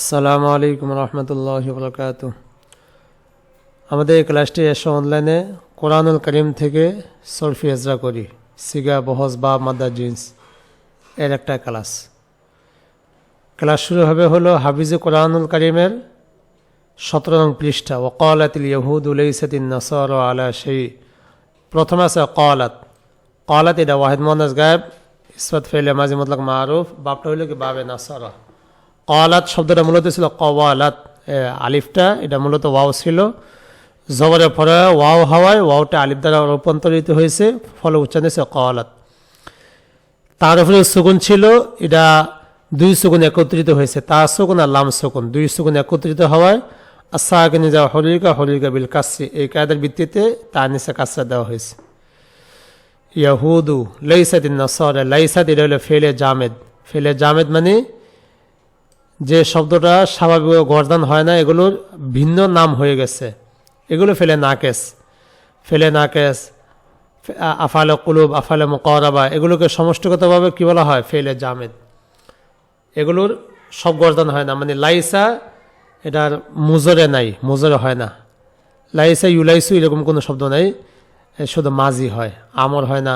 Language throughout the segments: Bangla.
আসসালামু আলাইকুম রহমতুল্লাহ বরকাত আমাদের ক্লাসটি এসে অনলাইনে কোরআনুল করিম থেকে সরফি এজরা করি। সিগা, বহস বা মাদ্দা জিন্স এর একটা ক্লাস। ক্লাস শুরু হবে হলো হাফিজে কোরআনুল করিমের সতেরো নং পৃষ্ঠা। ওকালাতিল ইহুদ উলাইসাতিন নসর আলা সেই প্রথমে আছে কলাত কলাত এটা ওয়াহিদ মোহান্নাজ গায়েব ইসফত ফেলে মাঝে মতলক মারুফ। বাপটা হইল কি বাবে নাসরা। কলাত শব্দটা মূলত ছিল কওয়ালাত। আলিফটা, এটা মূলত ওয়াও ছিল। জবরের পরে ওয়াও হাওয়ায় ওয়াওটা আলিফ দ্বারা রূপান্তরিত হয়েছে, ফলে উচ্চারণ হয়েছে কওয়ালাত। তার উপরে সুগুন ছিল, এটা দুই সুগুন একত্রিত হয়েছে। তা সুগুন আর লাম সুগুন দুই সুগুন একত্রিত হওয়ায় আসাকে নিজা হরিকা হরিকা বিল কাসি এই কায়দার ভিত্তিতে তার নিচে কাসরা দেওয়া হয়েছে। ইয়াহুদু লাইসাদিন নসর লাইসাদ এটা হলো ফেলে জামেদ। ফেলে জামেদ মানে যে শব্দটা স্বাভাবিক গর্দান হয় না, এগুলোর ভিন্ন নাম হয়ে গেছে। এগুলো ফেলে নাকেস। ফেলে নাকেস আফালে কুলুব, আফালে মুকরাবা, এগুলোকে সমষ্টিগতভাবে কি বলা হয়? ফেলে জামেদ। এগুলোর সব গর্দান হয় না মানে লাইসা এটার মুজরে নাই, মুজরে হয় না। লাইসা ইউলাইসু এরকম কোনো শব্দ নাই শুধু মাজি হয়, আমর হয় না,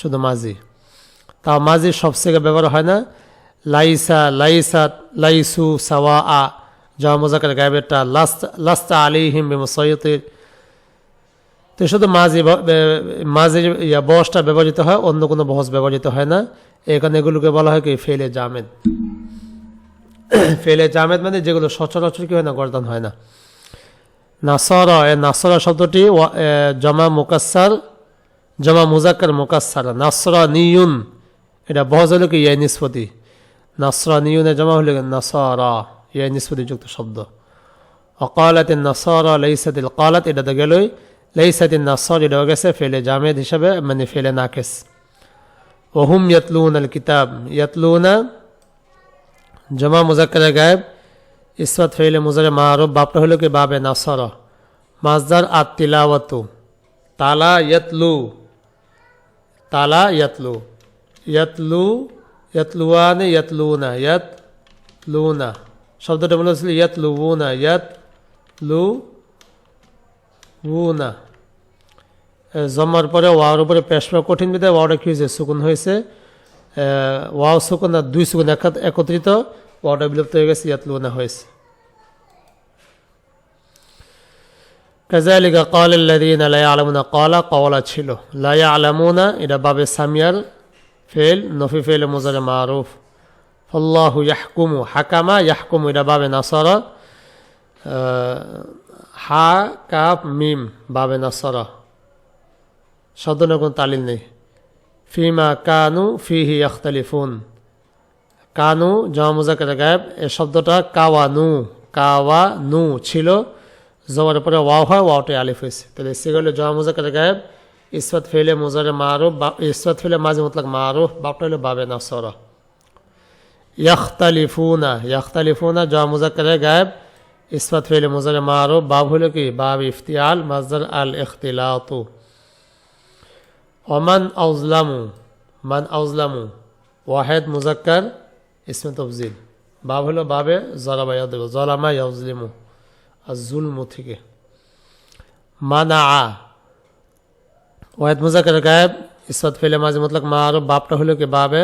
শুধু মাজি। তাও মাজি সব থেকে ব্যবহার হয় না লাইসা, লাইসাত, লাইসু সাওয়া আ জয়া মোজাকের গায়েবেরটা লাস্তা লাস্তা আলিহিম বেমসৈতের তো শুধু মাঝি ইয়া বসটা ব্যবহৃত হয়, অন্য কোনো বহস ব্যবহৃত হয় না। এখানে এগুলোকে বলা হয় কি, ফেলে জামেদ। ফেলে জামেদ মানে যেগুলো সচরাচর কি হয় না, গর্দান হয় না। নাসর, এ নাসরা শব্দটি জমা মুকাসার জমা মুজাক্কার মুকাসার নাসরা নিয়ুন এটা বহজ হলো কি ইয়া নিষ্পতি নাসরা নিয়ুনের জমা হলো নাসরা ইয়া নিষ্পতি যুক্ত শব্দ। অকালাতিন নাসরা লাইসাতিল কালাত, এটা তো গেলই। লাইসাতিন নাসর এটা হয়ে গেছে ফেলে জামেদ হিসাবে মানে ফেলে নাকেস। ওহুম ইয়াতলুন আল কিতাব ইয়াতলুনা জমা মুজাক্কার গায়েব ইসফাত ফেলে মুজারে মারব বাপটা হলো কি বাবে নাসর। মাজদার আত তিলাওয়াতু তালা ইয়াতলু তালা ইয়াতলু ইয়াতলু ইয়াতলুয়ানে ইয়াতলুনা ইয়াত লুনা শব্দটা মনে হচ্ছিল ইয়াত লুবুনা ইয়াত লু না জমার পরে ওয়ার উপরে পেশমা কঠিন বিদায় ওয়াওটা কি হয়েছে সুকুন হয়েছে ওয়াও সুকুন আর দুই সুকুন একত্রিত ওয়াওটা বিলুপ্ত হয়ে গেছে ইয়াত লুনা হয়েছে কাজালিকা কল আল্লাদিন লায়া আলমুনা কলা কওয়ালা ছিল লায়া আলামুনা এটা বাবে সামিয়ার ফেল, নফি ফেল মুজারে মারুফ। আল্লাহু ইয়াহকুমু, হাকামা ইয়াহকুমু, এটা বাবে নাসারা। হা কাপ মিম বাবে নাসারা। শব্দের কোনো তালিল নেই। ফিমা কানু ফিহি ইয়াখতালিফুন। কানু মুজাকের গায়েব, এ শব্দটা কাওয়ানু কাওয়ানু ছিল। জমার পরে ওয়াও হয় ওয়াওটাই আলিফ হয়েছে। তাহলে সেগুলো মুজাকের গায়েব ইসফাত ফেলে মুজারে মারুফ বা ইসফাত ফেলে মাঝে মতলাক মারুফ বাপটা হলো বাবে নাসরা ইয়াখতালিফুনা ইয়াখতালিফুনা জমা মুজাকের গায়েব ইসফাত ফেলে মুজারে মারুফ বাব হলো কি বাব ইফতিয়াল মাজদার আল ইখতিলাতু ওমান আউজলামু মান আউজলামু ওয়াহেদ মুজাক্কার ইসমে তফজিল বাব হলো বাবে জরাবা ইয়াদব জলামা ইয়াউজলিমু আর ওয়াহেদ মুজাক্কার গায়েব ইসফাত ফেলে মাঝে মতলক মা আরব বাপটা হলো কি বাবে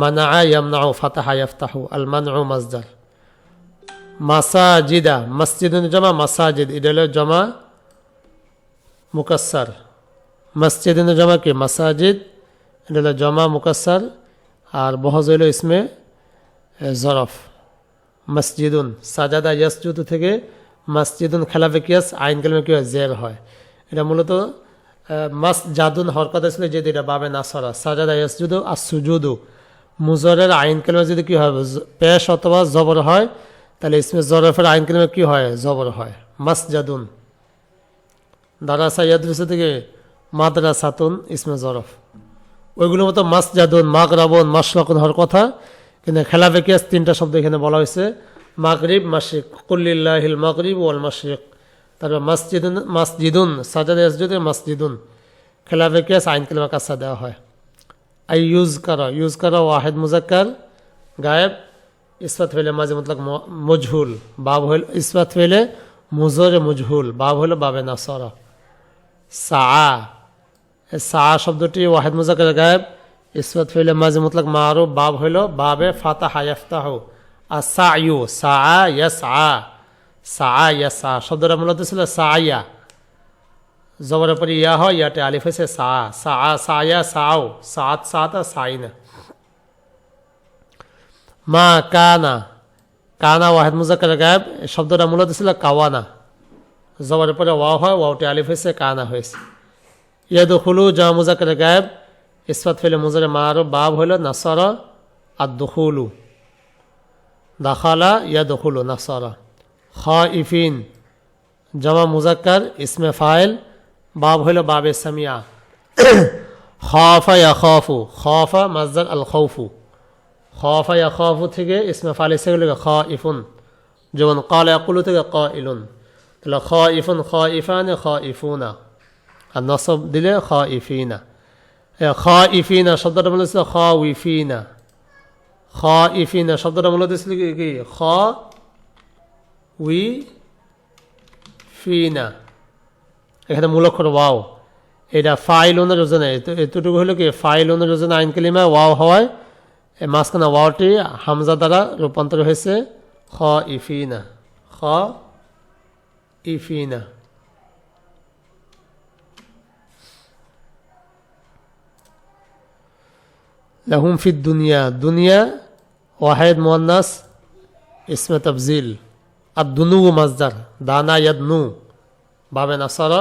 মানা ইয়ামনাউ ফাতাহা ইয়াফতাহু আল মানউ মাজদার মাসাজিদা মসজিদ জমা মাসাজিদ, এটা হলো জমা মুকাসার মসজিদ জমা কি? মাসাজিদ, এটা হলো জমা মুকাসার আর বহজ হইল ইসমে জরফ। মসজিদুন, সাজাদা ইয়াসজুদ থেকে মসজিদুন খেলাফে কিয়াস, আইন কালমে কি হয় জের হয়। এটা মূলত মাস জাদুন হরকত ছিল যেহেতু এটা বাবে নাসরা। সাজাদা ইয়াসজুদু আর সুজুদু মুজরের আইন কালমে যদি কি হয়? পেশ অথবা জবর হয়, তাহলে ইসমে জরফের আইন কালমে কি হয়? জবর হয়। মাসজাদুন। দারাসা ইয়াদরুসা থেকে মাদ্রাসাতুন ইসমে জরফ। ওইগুলোর মতো মাস জাদুন মাগ রাবন মাসলাকুন হওয়ার কথা। কিন্তু খেলাফে কিয়াস তিনটা শব্দ এখানে বলা হয়েছে। মাগরিব মাসিক কুল্লিল্লাহিল মাগরিব ওয়াল মাসিক তারপর মসজিদুন মসজিদুন, সাজাদ ইয়াসজুদে মসজিদুন। খেলাফে কিয়াস আইন কালমা কাসা দেওয়া হয়। আই ইউজ করা ইউজ করা, ওয়াহেদ মুজাক্কার, গায়েব ইসবাত ফেলে মাঝে মতলক ম- মজহুল। বাব হইল ইসবাত ফেলে মুজরে মজহুল। বাব হইল বাবে নাসরা। সা সা শব্দটি ওয়াহেদ মুজাকের গায়েব ইসবাত ফেলে মাঝে মতলক মারুফ, বাব হইল বাবে ফাতা হায়াফতাহ আর সা ইউ সা ইয়াস আ সা ইয়াস আ শব্দটা মূলত ছিল সায়া। জবরের পরে ইয়া হয়, ইয়াতে আলিফ হয়েছে সা সা, সায়া, সাও, সাত সাত সাইনা। মা কানা কানা ওয়াহেদ মুজাক্কার গায়েব, শব্দটা মূলত ছিল কাওয়ানা। জবরের পরে ওয়াও হয় ওয়াওটি আলিফ হয়েছে, কানা হয়েছে। ইয়াদু হুলু জা মুজাক্কার গায়েব, ইসফাত ফেলে মুজারে মারো, বাব হইল নাসর আর দুহুলু দাখালা ইয়া দখুলু নাসরা। খ ইফিন জমা মুজাক্কার, ইসমে ফাইল, বাব হইল বাবে সামিয়া। খফা ইয়া খফু খফা মাজদার আল খৌফু খফা ইয়া খফু থেকে ইসমে ফাইল এসে গেল খ ইফুন যেমন কাল ইয়াকুলু থেকে ক ইলুন তাহলে খ ইফুন খ ইফানে খ ইফুনা আর নসব দিলে খ ইফিনা খ ইফিনা শব্দটা বলেছিল খ উইফিনা খ ইফিনা শব্দটা মূলত ছিল কি? খ উই ফিনা এখানে মূলক্ষর ওয়াও। এটা ফাইল ওনার যোজনা এতটুকু হলো কি? ফাইল ওনার যোজনা আইন কেলিমা ওয়াও হওয়ায় মাঝখানা ওয়াওটি হামজা দ্বারা রূপান্তর হয়েছে। খ ইফিনা খ ইফিনা লাহুম ফিদ দুনিয়া। দুনিয়া ওয়াহেদ মোয়ান্নাস, ইসমে তফজিল। আদনু মাজদার দানা ইয়াদনু। বাবে নাসার,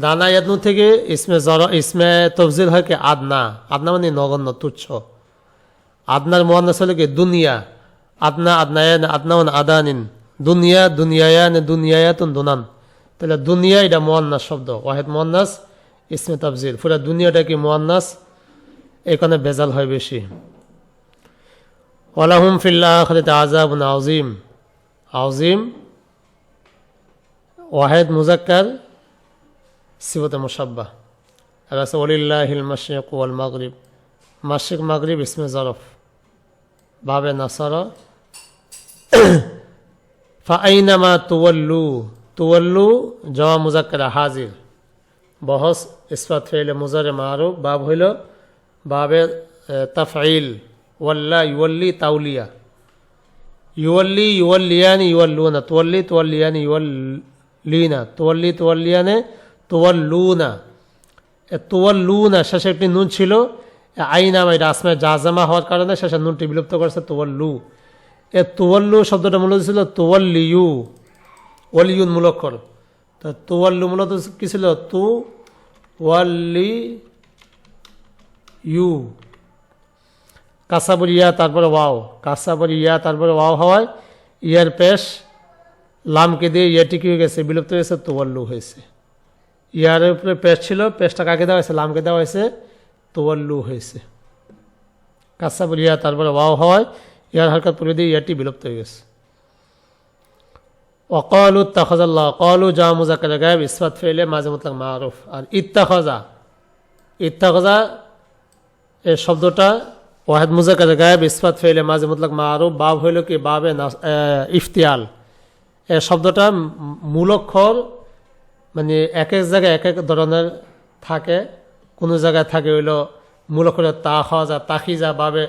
দানা ইয়াদনু থেকে ইসমে জর, ইসমে তফজিল হয় কি আদনা। আদনা মানে নগণ্য, তুচ্ছ। আদনার মোহান্নাস হলে কি দুনিয়া। আদনা আদনায়ান, আদনা মানে আদানিন। দুনিয়া দুনিয়ায়ান, দুনিয়ায়াতুন দুনান। তাহলে দুনিয়া এটা মহান্নাস শব্দ। ওয়াহেদ মহান্নাস, ইসমে তফজিল। ফুলে দুনিয়াটা কি মহান্নাস? এখানে বেজাল হয় বেশি। ওয়ালাহুম ফিল্লাহ আজাব নাজিম আযীম ওয়াহেদ মুজাক্কার সিবতে মুসাব্বা আর আছে ওলিল্লাহিল মাশরিক ওয়াল মাগরিব মাসিক মাগরিব ইসমে জরফ বাবে নাসারা ফাইনামা তুওয়াল্লু তুওয়াল্লু জমা মুজাক্কার হাজির বহস ইসফাত ফেলে মুজারে মারুফ বাব হইল বাবে তাফাইল ওয়াল্লা ইউল্লি তাউলিয়া ইউল্লিয়ানি ইউল্লুনা তুয়াল্লি তুয়াল্লিয়ানি ইউল্লিনা তুয়াল্লি তুয়াল্লিয়ানে তুয়াল্লুনা এ তুয়াল্লুনা শেষে একটি নুন ছিল আইনাম এটা আসমায় জাজামা হওয়ার কারণে শেষে নুনটি বিলুপ্ত করেছে তুয়াল্লু এ তুয়াল্লু শব্দটা মূলত ছিল তুয়াল্লিউ ওয়ালিউন মূলক্ষর তো তুয়াল্লু মূলত কি ছিল তু ওয়াল্লি ইউ কাসাবর ইয়া, তারপরে ওয়াও। কাসাবর ইয়া, তারপরে ওয়াও হওয়ায় ইয়ার পেশ লামকে দিয়ে ইয়াটি কি হয়ে গেছে, বিলুপ্ত হয়েছে তোয়াল্লু হয়েছে। ইয়ার উপরে পেশ ছিল, পেশটা কাকে দেওয়া হয়েছে? লামকে দেওয়া হয়েছে, তোয়াল্লু হয়েছে। কাসাবর ইয়া, তারপরে ওয়াও হওয়ায় ইয়ার হারকাত পরে দিয়ে ইয়াটি বিলুপ্ত হয়ে গেছে। অকলু তাখজাল্লাহ কলু জা মুজাকার গায়েব, ইসফাত ফেলে মাঝে মতলাক মারুফ। আর ইত্তাখজা ইত্তাখজা এই শব্দটা ওয়াহেদ মুজাকার গায়েব ইসফাত ফেলে মাঝে মতলাক মারুফ বাব হইল কি? বাবে এ, ইফতিয়াল। এই শব্দটা মূলক্ষর মানে এক এক জায়গায় এক এক ধরনের থাকে। কোনো জায়গায় থাকে হইল মূলক্ষরের তা খজা তাখিজা বাবে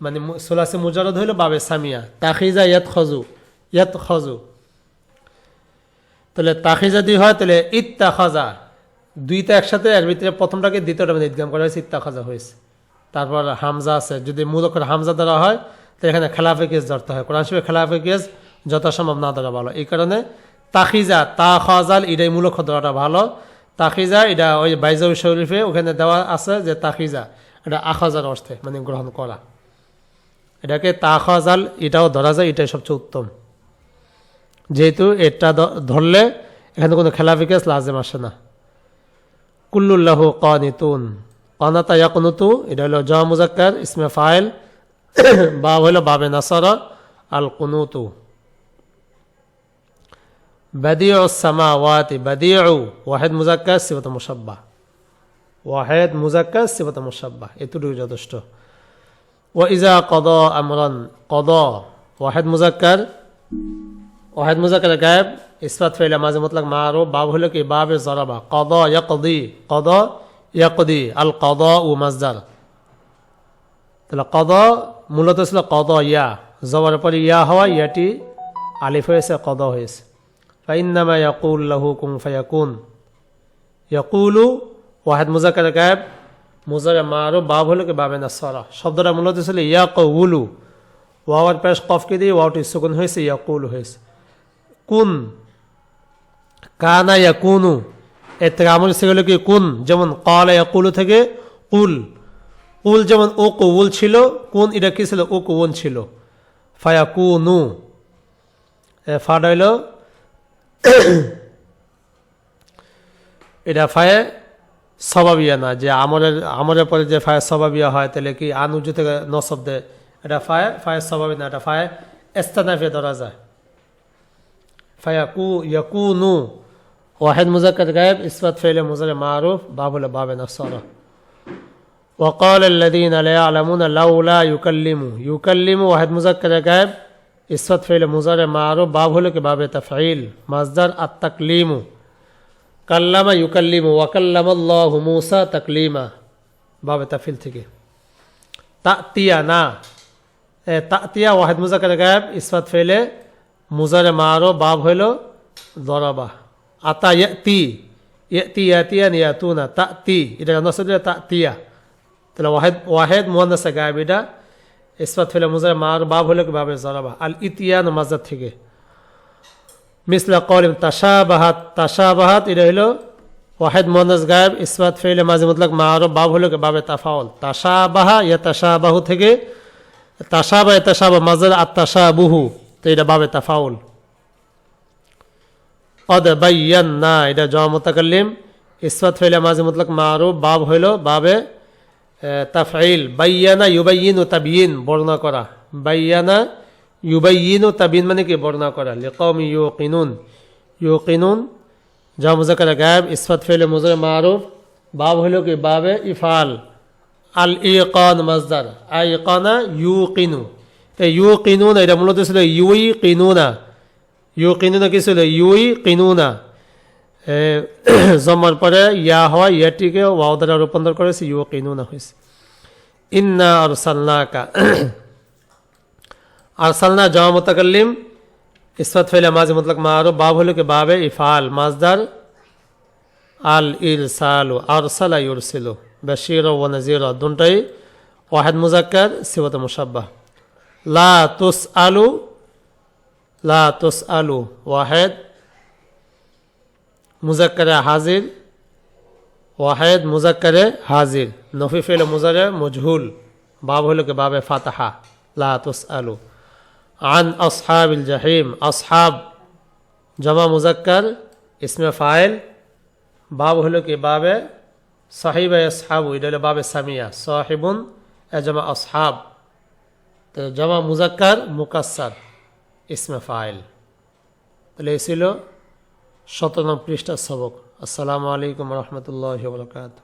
মানে সোলাসে মুজারদ হইল বাবে সামিয়া। তাখিজা ইয়াত খজু ইয়াত খজু তাহলে তাখি যদি হয় তাহলে ইত্তা খাজা দুইটা একসাথে এর ভিতরে প্রথমটাকে দ্বিতীয়টা মানে ইদগাম করা হয়েছে ইত্তা খাজা হয়েছে। তারপর হামজা আছে। যদি মূল অক্ষর হামজা দ্বারা হয়, তাহলে এখানে খেলাফে কেস ধরতে হয়। কোরআন শিবে খেলাফে কেস যথাসম্ভব না ধরা ভালো। এই কারণে তাখিজা, তা খাজাল এটাই মূল অক্ষর ধরাটা ভালো। তাখিজা এটা ওই বাইজাউ শরীফে ওখানে দেওয়া আছে যে তাখিজা, এটা আখাজার অর্থে মানে গ্রহণ করা। এটাকে তা খাজাল এটাও ধরা যায়, এটাই সবচেয়ে উত্তম। যেহেতু এটা ধরলে এখানে কোনো খেলাফি কেস লাজেম আসে না। কুল্লুল্লাহ কানিতুন। কানাতা ইয়াকুনুতু এটা হলো জা মুজাক্কার, ইসমে ফাইল বা হলো বাবে নাসারা, আল কুনুতু। বাদিউ সামাওয়াতি, বাদিউ ওয়াহেদ মুজাক্কার সিবত মুসাব্বা ওয়াহেদ মুজাক্কার সিবত মুসাব্বা এতটুকু যথেষ্ট। ও ইজা কদ আমরন, কদ, ওয়াহেদ মুজাক্কার ওয়াহেদ মুজাক্কার গায়েব ইসবাত ফেলে মাঝে মতলক মারো বাব হলো কি বাবে জরাবা, কদ ইয়াকদি, কদ ইয়াকদি আল কদ ও মাজদার। তাহলে কদ মূলত ছিল কদ ইয়া। জবর পরে ইয়া হওয়া, ইয়াটি আলিফ হয়েছে, কদ হয়েছে। ফাইন্নামা ইয়াকুল লাহু কুং ফায়াকুন। ইয়াকুলু ওয়াহেদ মুজাক্কার গায়েব মুজারে মারো বাব হলো কি বাবে না সরা শব্দটা মূলত ছিল ইয়া কউলু ওয়াওয়ার পেশ কফকে দিয়ে ওয়াওটি সুকুন হয়েছে, ইয়াকুল হয়েছে। কুন, কানা ইয়াকুনু। এর থেকে আমল সেগুলো কি? কুন যেমন কালা ইয়াকুলু থেকে কুল। কুল যেমন ও কউল ছিল, কুন এটা কি ছিল? ও কউন ছিল। ফায়া কু নু ফাড হইল, এটা ফায়ে স্বভাবিয়া না, যে আমরের আমরের পরে যে ফায়ের স্বভাবিয়া হয়, তাহলে কি আনু আনুজু থেকে নশব্দে এটা ফায়ে ফায়ের স্বভাবী না, এটা ফায়ে এস্তানাফে ধরা যায়। ফায়াকু واحد مذکر غیب اس وقت فعل مضر معروف، باب الباب نفسارہ وقال الذين لا يعلمون لولا يكلم يكلم واحد مذکر غیب اس وقت فعل مضر معروف، باب کے باب تفعیل. مصدر التکلیم کلم یکلم وکلم اللہ موسا تکلیمہ. باب تفیل تھی کہ تعطیہ نا تعطیہ واحد مذکر غیب اس وقت فعل مضر معروف، باب ہلو دوربہ আতা ইয়াতি ইয়াতি ইয়াতিয়া নিয়াতুনা তাতি এটা নসব তাতিয়া তাহলে ওয়াহেদ ওয়াহেদ মুহান্নাসে গায়েব এটা ইসফাত ফেলে মুজারে মার বাব কি বাবে জরাবা আল ইতিয়ান মাজার থেকে মিসলা কলিম তাশাবাহাত তাশাবাহাত এটা হইল ওয়াহেদ মুহান্নাস গায়েব ইসফাত ফেলে মাঝে মতলক মারো বাব হইল কি বাবে তাফাউল তাশাবাহা ইয়া তাশাবাহু থেকে তাসাবা তাসাবা মাজার আত্মাসা বুহু তো এটা বাবে তাফাউল অদ বাইয়ান না, এটা জমা মোতাকাল্লিম। ইসফাত ফেলে মাঝে মতলক মারুফ, বাব হইল বাবে তাফাইল বাইয়ানা ইউবাইন ও তাবিন বর্ণনা করা। বাইয়ানা ইউবাইন ও তাবিন মানে কি? বর্ণনা করা। লিকম ইউ কিনুন ইউ কিনুন জমা মুজাকার গায়েব ইসফাত ফেলে মুজরে মারুফ, বাব হইল কি? বাবে ইফাল। আল ইকান মাজদার। আই ইকানা ইউ কিনু এই ইউ কিনুনা এটা মূলত ছিল ইউই কিনুনা ইউ কিনুনা কি ছিল ইউই কিনুনা জমার পরে ইয়া হওয়া ইয়াটিকে ওয়াও দ্বারা রূপান্তর করেছে ইউ কিনুনা হয়েছে ইন্না আর সাল্লাকা আর সালনা জমা মোতাকাল্লিম ইসফাত ফেলে মাঝে মতলক মারো বাব হলো কি বাবে ইফাল মাজদার আল ইল সালু আর সালা ইউর ইউরসিলু বাশির ও নজির দুটাই ওয়াহেদ মুজাক্কার সিবত মুসাব্বাহ লা তুস আলু লা তুস আলু ওয়াহেদ। মুজাক্কারে হাজির। ওয়াহেদ, মুজাক্কারে হাজির। নফি ফেল মুজারে মজহুল। বাব হলো কে? বাবে ফাতাহা। লা তুস আলু আন আসহাবিল জাহিম। আসহাব, জমা মুজাক্কার, ইসমে ফাইল। বাব হলো কি? বাবে সাহিব আসহাবু। এটা হলো বাবে সামিয়া। সাহিবুন, এ জমা আসহাব। তো জমা মুজাক্কার মুকাসার ইসমে ফাইল। তাহলে এই ছিল পৃষ্ঠা পৃষ্ঠার সবক। আসসালামু আলাইকুম রহমতুল্লাহ বরকাত